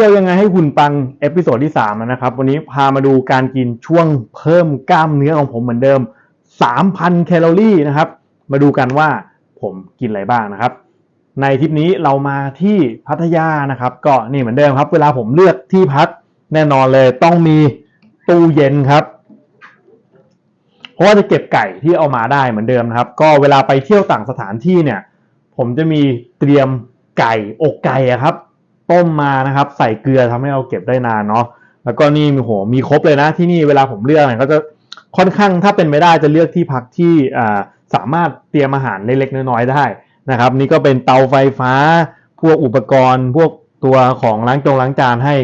ที่ยวยังไงให้หุ่นปังเอพิโซดที่3นะครับ วันนี้พามาดูการกินช่วงเพิ่มกล้ามเนื้อของผมเหมือนเดิม 3,000 แคลอรี่นะครับ มาดูกันว่าผมกินอะไรบ้างนะครับ ในทริปนี้เรามาที่พัทยานะครับ ก็นี่เหมือนเดิมครับ เวลาผมเลือกที่พักแน่นอนเลยต้องมีตู้เย็นครับ เพราะว่าจะเก็บไก่ที่เอามาได้เหมือนเดิมนะครับ ก็เวลาไปเที่ยวต่างสถานที่เนี่ย ผมจะมีเตรียมไก่อกไก่อะครับ ต้มมานะครับ ใส่เกลือทำให้เราเก็บได้นานเนาะแล้วก็นี่มีโหมีครบเลยนะที่นี่เวลาผมเลือกเนี่ยก็จะค่อนข้างถ้าเป็นไม่ได้จะเลือกที่พักที่สามารถเตรียมอาหารเล็กๆน้อยๆได้นะครับ นี่ก็เป็นเตาไฟฟ้า พวกอุปกรณ์ พวกตัวของล้างจงล้างจานให้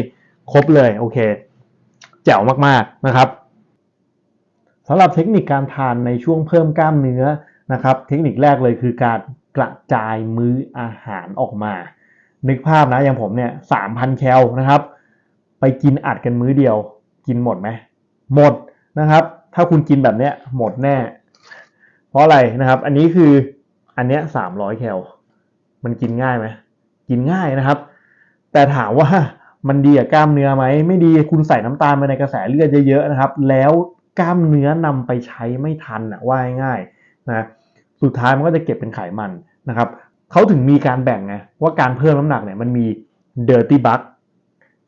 ครบเลยโอเค แจ๋วมากๆนะครับสำหรับเทคนิคการทานในช่วงเพิ่มกล้ามเนื้อนะครับ เทคนิคแรกเลยคือการกระจายมื้ออาหารออกมา นึกภาพนะอย่างผมเนี่ยสามพันแคลนะครับ ไปกินอัดกันมื้อเดียว กินหมดไหมหมดนะครับ ถ้าคุณกินแบบเนี้ยหมดแน่ เพราะอะไรนะครับ อันนี้คืออันเนี้ยสามร้อยแคลมันกินง่ายไหมกินง่ายนะครับ แต่ถามว่ามันดีกับกล้ามเนื้อไหมไม่ดีคุณใส่น้ำตาลไปในกระแสเลือดเยอะๆนะครับ แล้วกล้ามเนื้อนำไปใช้ไม่ทันอะว่าง่ายๆนะสุดท้ายมันก็จะเก็บเป็นไขมันนะครับ เขาถึงมีการแบ่งไงว่าการเพิ่มน้ำหนักเนี่ยมันมี dirty buck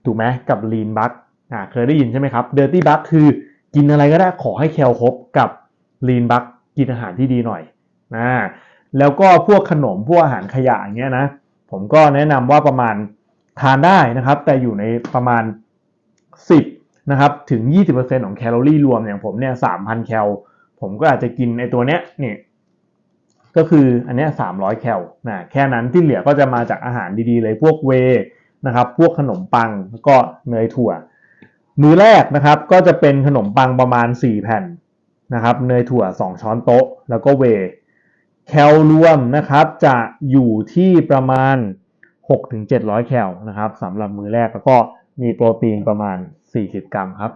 ถูกไหมกับ lean buck อ่าเคยได้ยินใช่ไหมครับ dirty buck คือกินอะไรก็ได้ขอให้แคลครบกับ lean buck กินอาหารที่ดีหน่อยนะแล้วก็พวกขนมพวกอาหารขยะอย่างเงี้ยนะผมก็แนะนำว่าประมาณทานได้นะครับ แต่อยู่ในประมาณ 10นะครับถึง 20%ของแคลอรี่รวมอย่างผมเนี่ย3,000 แคล ผมก็อาจจะกินไอตัวเนี้ยนี่ ก็คืออันนี้ย300แคลนะแค่นั้นที่เหลือก็จะมาจากอาหารดีๆ เลยพวกเวนะครับ พวกขนมปังแล้วก็เนยถั่ว มื้อแรกนะครับก็จะเป็นขนมปังประมาณ 4 แผ่นนะครับ เนยถั่ว 2 ช้อนโต๊ะ แล้วก็เวแคลรวมนะครับจะอยู่ที่ประมาณ 6-700 แคลนะครับสำหรับมื้อแรกแล้วก็มีโปรตีนประมาณ 40 กรัมครับ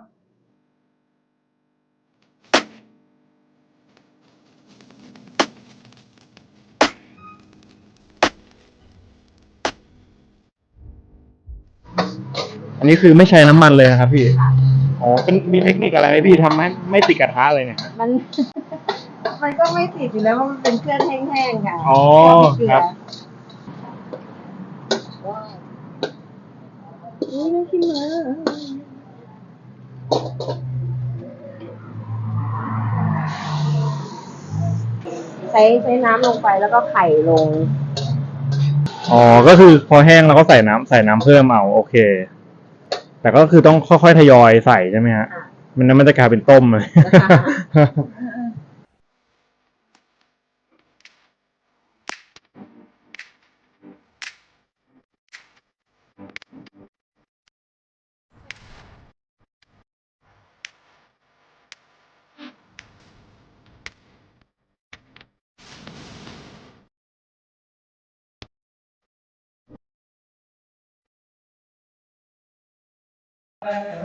อันนี้คือไม่ใช้น้ำมันเลยนะครับพี่ อ๋อ เป็นมีเทคนิคอะไรไหมพี่ทำให้ไม่ติดกระทะเลยเนี่ย มัน มันก็ไม่ติดอยู่แล้วว่ามันเป็นเครื่องแห้งๆค่ะอ๋อเกลืครับนี่ไม่ชิมเลยใช้ใช้น้ำลงไปแล้วก็ไข่ลง อ๋อ ก็คือพอแห้งเราก็ใส่น้ำใส่น้ำเพิ่มเอา โอเค แต่ก็คือต้องค่อยๆทยอยใส่ใช่ไหมฮะค่ะมันนั้นมันจะกลายเป็นต้มเลย 哎。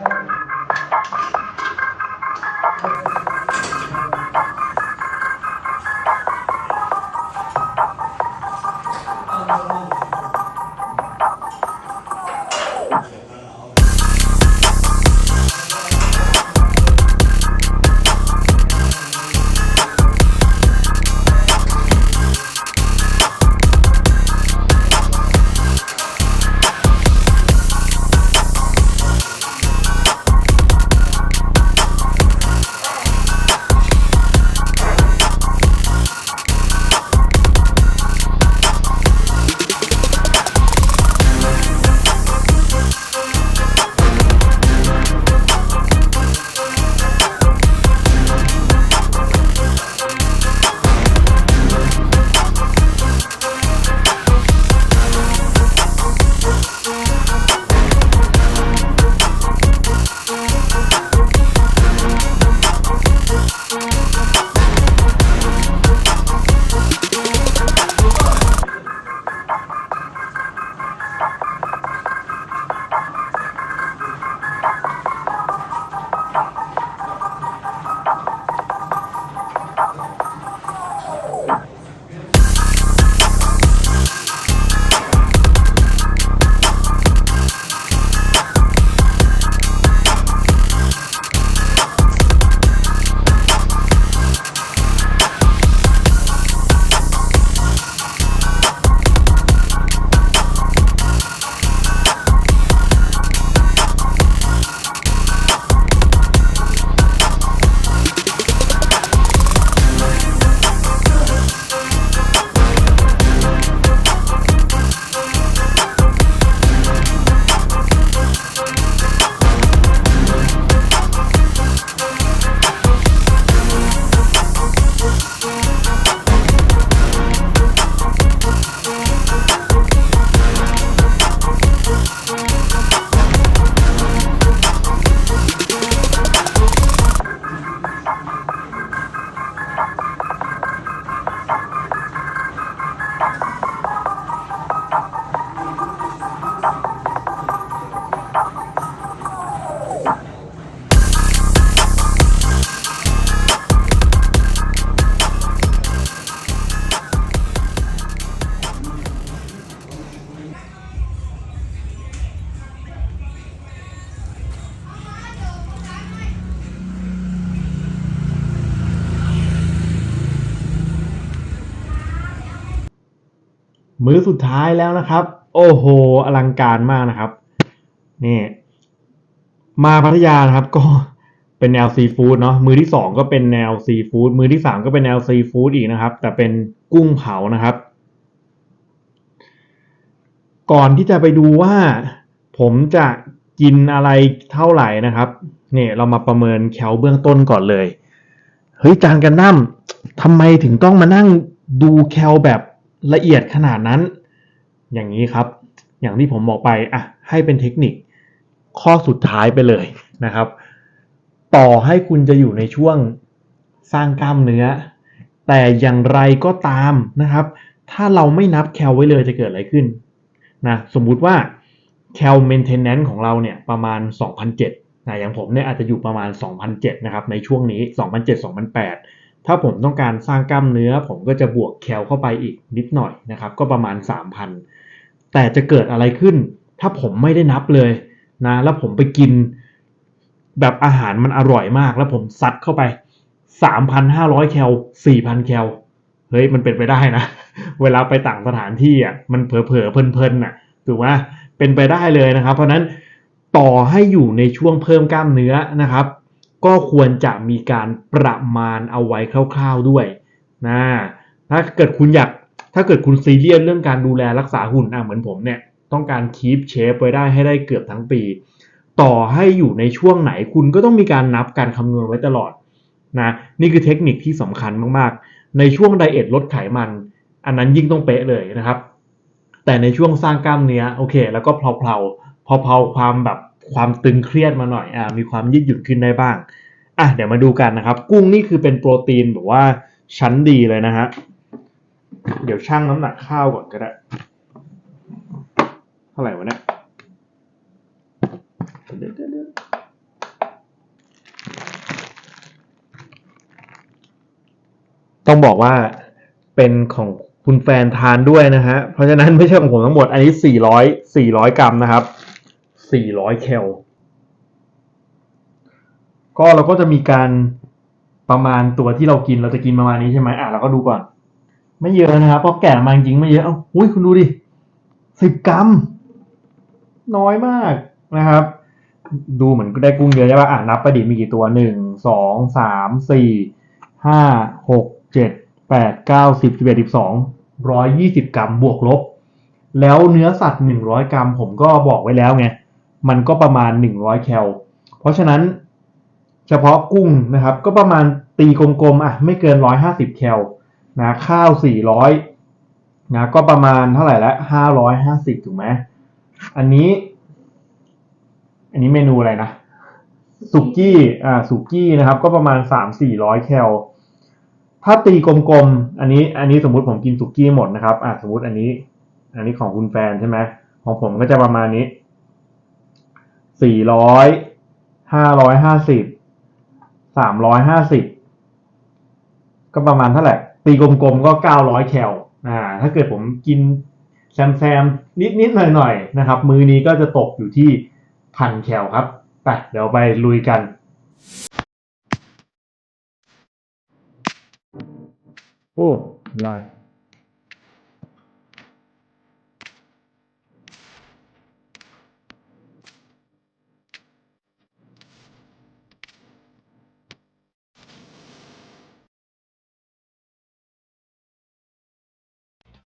มื้อสุดท้ายแล้วนะครับ โอ้โห อลังการมากนะครับ นี่ มาพัทยานะครับ ก็เป็นแนวซีฟู้ดเนาะมือที่สองก็เป็นแนวซีฟู้ดมือที่สามก็เป็นแนวซีฟู้ดอีกนะครับ แต่เป็นกุ้งเผานะครับ ก่อนที่จะไปดูว่า ผมจะกินอะไรเท่าไหร่นะครับเนี่ยเรามาประเมินแคลเบื้องต้นก่อนเลยเฮ้ยจานกันดั้มทำไมถึงต้องมานั่งดูแคลแบบ ละเอียดขนาดนั้น อย่างนี้ครับ อย่างที่ผมบอกไปอะให้เป็นเทคนิคข้อสุดท้ายไปเลยนะครับ ต่อให้คุณจะอยู่ในช่วงสร้างกล้ามเนื้อ แต่อย่างไรก็ตามนะครับ ถ้าเราไม่นับแคลไว้เลยจะเกิดอะไรขึ้นนะสมมุติว่าแคลเมนเทนแนนซ์ของเราเนี่ยประมาณ 2,007นะอย่างผมเนี่ยอาจจะอยู่ประมาณ 2,007นะครับในช่วงนี้ 2,007-2,008 ถ้าผมต้องการสร้างกล้ามเนื้อ ผมก็จะบวกแคลเข้าไปอีกนิดหน่อยนะครับ ก็ประมาณ 3,000 แต่จะเกิดอะไรขึ้น ถ้าผมไม่ได้นับเลยนะ แล้วผมไปกินแบบอาหารมันอร่อยมาก แล้วผมซัดเข้าไป 3,500 แคล 4,000 แคล เฮ้ย มันเป็นไปได้นะ เวลาไปต่างสถานที่อะ มันเผลอๆเพลินๆน่ะ ถูกไหมเป็นไปได้เลยนะครับ เพราะฉะนั้นต่อให้อยู่ในช่วงเพิ่มกล้ามเนื้อนะครับ ก็ควรจะมีการประมาณเอาไว้คร่าวๆด้วยนะถ้าเกิดคุณอยากถ้าเกิดคุณซีเรียสเรื่องการดูแลรักษาหุ่นอะเหมือนผมเนี่ยต้องการคีปเชฟไว้ได้ให้ได้เกือบทั้งปี ต่อให้อยู่ในช่วงไหนคุณก็ต้องมีการนับการคำนวณไว้ตลอดนะนี่คือเทคนิคที่สำคัญมากๆ ในช่วงไดเอทลดไขมัน อันนั้นยิ่งต้องเป๊ะเลยนะครับ แต่ในช่วงสร้างกล้ามเนื้อโอเค แล้วก็เพลาๆพอเพลาความแบบ ความตึงเครียดมาหน่อยอ่ามีความยืดหยุ่นขึ้นได้บ้างอะเดี๋ยวมาดูกันนะครับ กุ้งนี่คือเป็นโปรตีนแบบว่าชั้นดีเลยนะฮะเดี๋ยวชั่งน้ำหนักข้าวก่อนก็ได้ เท่าไหร่วะเนี่ยต้องบอกว่าเป็นของคุณแฟนทานด้วยนะฮะ เพราะฉะนั้นไม่ใช่ของผมทั้งหมด อันนี้ 400 400 กรัมนะครับ 400 แคล ก็เราก็จะมีการประมาณตัวที่เรากินเราจะกินประมาณนี้ใช่ไหมอะเราก็ดูก่อน ไม่เยอะนะครับเพราะแกะมาจริงไม่เยอะเอ้าอุ้ยคุณดูดิ10กรัม น้อยมากนะครับ ดูเหมือนได้กุ้งเยอะใช่ป่ะอะนับไปดิมีกี่ตัวหนึ่งสองสามสี่ห้าหกเจ็ดแปดเก้าสิบสิบเอ็ดสิบสองร้อยยี่สิบกรัมบวกลบ แล้วเนื้อสัตว์หนึ่งร้อยกรัม ผมก็บอกไว้แล้วไง มันก็ประมาณหนึ่งร้อยแคล เพราะฉะนั้นเฉพาะกุ้งนะครับ ก็ประมาณตีกลมๆอะไม่เกินร้อยห้าสิบแคลนะข้าวสี่ร้อยนะก็ประมาณเท่าไหร่ละห้าร้อยห้าสิบถูกไหมอันนี้ อันนี้เมนูอะไรนะสุกี้อ่าสุกี้นะครับ ก็ประมาณสามสี่ร้อยแคลถ้าตีกลมๆ อันนี้ อันนี้สมมุติผมกินสุกี้หมดนะครับ อ่าสมมุติอันนี้ อันนี้ของคุณแฟนใช่ไหมของผมก็จะประมาณนี้ สี่ร้อยห้าร้อยห้าสิบสามร้อยห้าสิบก็ประมาณเท่าไหร่ตีกลมๆก็เก้าร้อยแคลอ่าถ้าเกิดผมกินแซมๆนิดๆหน่อยๆนะครับ มือนี้ก็จะตกอยู่ที่พันแคลครับไปเดี๋ยวไปลุยกันโอ้ลาย